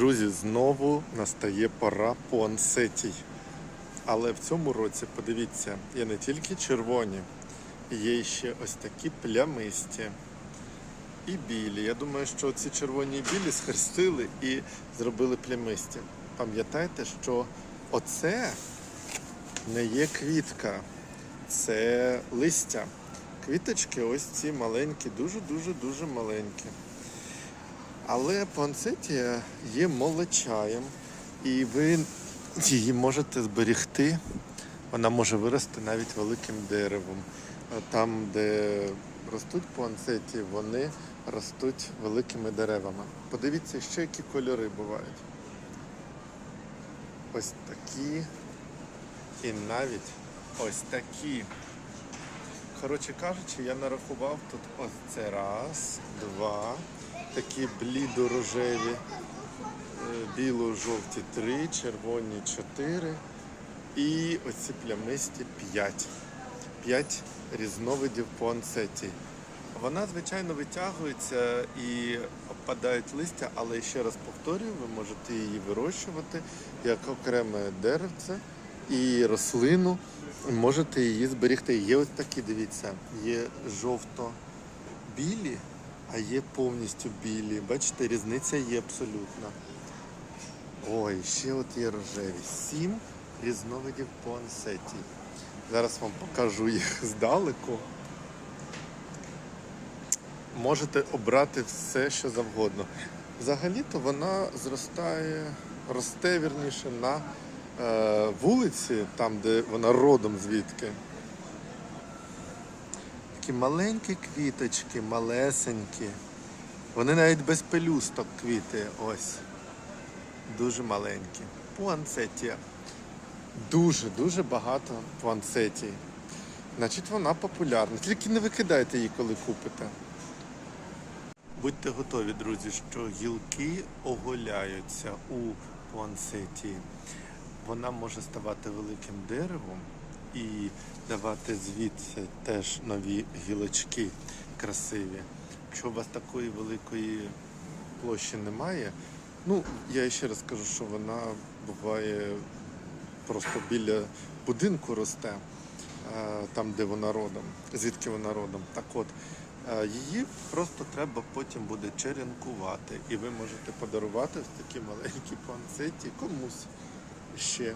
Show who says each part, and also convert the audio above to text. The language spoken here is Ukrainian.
Speaker 1: Друзі, знову настає пора пуансетій. Але в цьому році, подивіться, є не тільки червоні, є ще ось такі плямисті і білі. Я думаю, що ці червоні і білі схрестили і зробили плямисті. Пам'ятайте, що оце не є квітка, це листя. Квіточки ось ці маленькі, дуже-дуже дуже маленькі. Але пуансетія є молочаєм, і ви її можете зберегти. Вона може вирости навіть великим деревом. Там, де ростуть пуансеті, вони ростуть великими деревами. Подивіться, ще які кольори бувають. Ось такі і навіть ось такі. Коротше кажучи, я нарахував тут ось це раз, два, такі блідо-рожеві, е, біло-жовті три, червоні чотири і оці плямисті п'ять. П'ять різновидів пуансеті. Вона, звичайно, витягується і опадають листя, але ще раз повторюю, ви можете її вирощувати як окреме деревце і рослину. Можете її зберегти. Є ось такі, дивіться, є жовто-білі, а є повністю білі. Бачите, різниця є абсолютна. Ой, ще от є рожеві. Сім різновидів пуансеті. Зараз вам покажу їх здалеку. Можете обрати все, що завгодно. Взагалі-то вона зростає, росте вірніше на е, вулиці, там, де вона родом звідки. Такі маленькі квіточки, малесенькі. Вони навіть без пелюсток квіти. Ось. Дуже маленькі. Пуансетія. Дуже-дуже багато пуансетій. Значить, вона популярна. Тільки не викидайте її, коли купите. Будьте готові, друзі, що гілки оголяються у пуансеті. Вона може ставати великим деревом і давати звідси теж нові гілочки красиві. Якщо у вас такої великої площі немає, ну я ще раз кажу, що вона буває просто біля будинку росте, е, там, де вона родом, звідки вона родом. Так от, е, її просто треба потім буде черенкувати. І ви можете подарувати ось такі маленькі панцеті комусь ще.